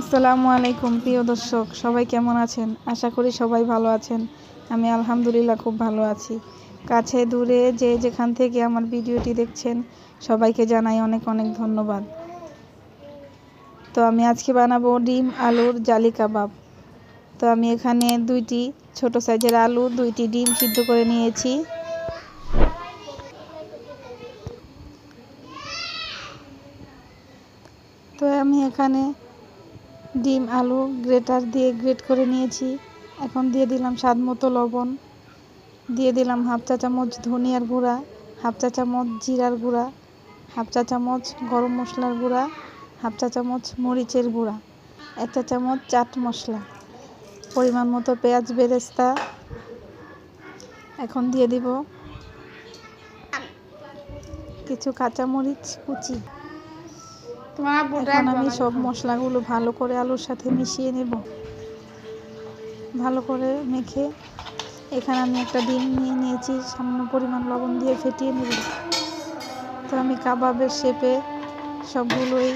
আসসালামু আলাইকুম, প্রিয় দর্শক, সবাই কেমন আছেন? আশা করি সবাই ভালো আছেন। আমি আলহামদুলিল্লাহ খুব ভালো আছি। কাছে দূরে যে যেখান থেকে আমার ভিডিওটি দেখছেন, সবাইকে জানাই অনেক অনেক ধন্যবাদ। তো আমি আজকে বানাবো ডিম, আলুর জালি কাবাব। তো আমি এখানে দুইটি ছোট সাইজের আলু, দুইটি ডিম সিদ্ধ করে নিয়েছি। তো আমি এখানে ডিম, আলু, গ্রেটার দিয়ে গ্রেট করে নিয়েছি। এখন দিয়ে দিলাম স্বাদ মতো লবণ। দিয়ে দিলাম হাফ চা চামচ ধনিয়ার গুঁড়া, হাফ চা চামচ জিরার গুঁড়া, হাফ চা চামচ গরম মশলার গুঁড়া, হাফ চা চামচ মরিচের গুঁড়া, এক চা চামচ চাট মশলা। পরিমাণ মতো পেঁয়াজ বেরেস্তা। এখন দিয়ে দিব কিছু কাঁচামরিচ কুচি। এখন আমি সব মশলাগুলো ভালো করে আলুর সাথে মিশিয়ে নেব। ভালো করে মেখে এখানে আমি একটা ডিম নিয়ে নিয়েছি সামান্য পরিমাণ লবণ দিয়ে ফেটিয়ে নেব। তো আমি কাবাবের শেপে সবগুলোই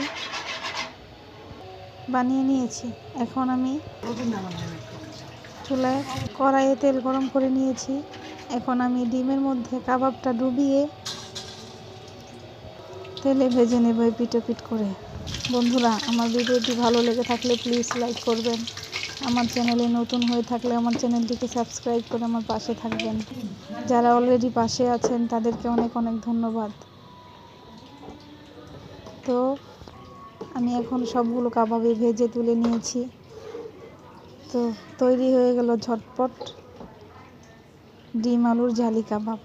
বানিয়ে নিয়েছি। এখন আমি চুলায় কড়াইয়ে তেল গরম করে নিয়েছি। এখন আমি ডিমের মধ্যে কাবাবটা ডুবিয়ে তেলে ভেজে নেব পিটো পিট করে। বন্ধুরা, আমার ভিডিওটি ভালো লেগে থাকলে প্লিজ লাইক করবেন। আমার চ্যানেলে নতুন হয়ে থাকলে আমার চ্যানেলটিকে সাবস্ক্রাইব করে আমার পাশে থাকবেন। যারা অলরেডি পাশে আছেন, তাদেরকে অনেক অনেক ধন্যবাদ। তো, আমি এখন সবগুলো কাবাবে ভেজে তুলে নিয়েছি। তো, তৈরি হয়ে গেল ঝটপট ডিম আলুর জালি কাবাব।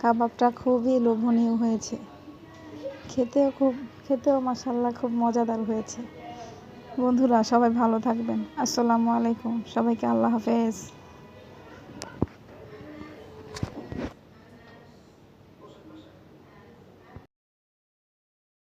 কাবাবটা খুবই লোভনীয় হয়েছে। খেতেও খুব, খেতেও মাসাল্লাহ খুব মজাদার হয়েছে। বন্ধুরা, সবাই ভালো থাকবেন। আসসালামু আলাইকুম। সবাইকে আল্লাহ হাফেজ।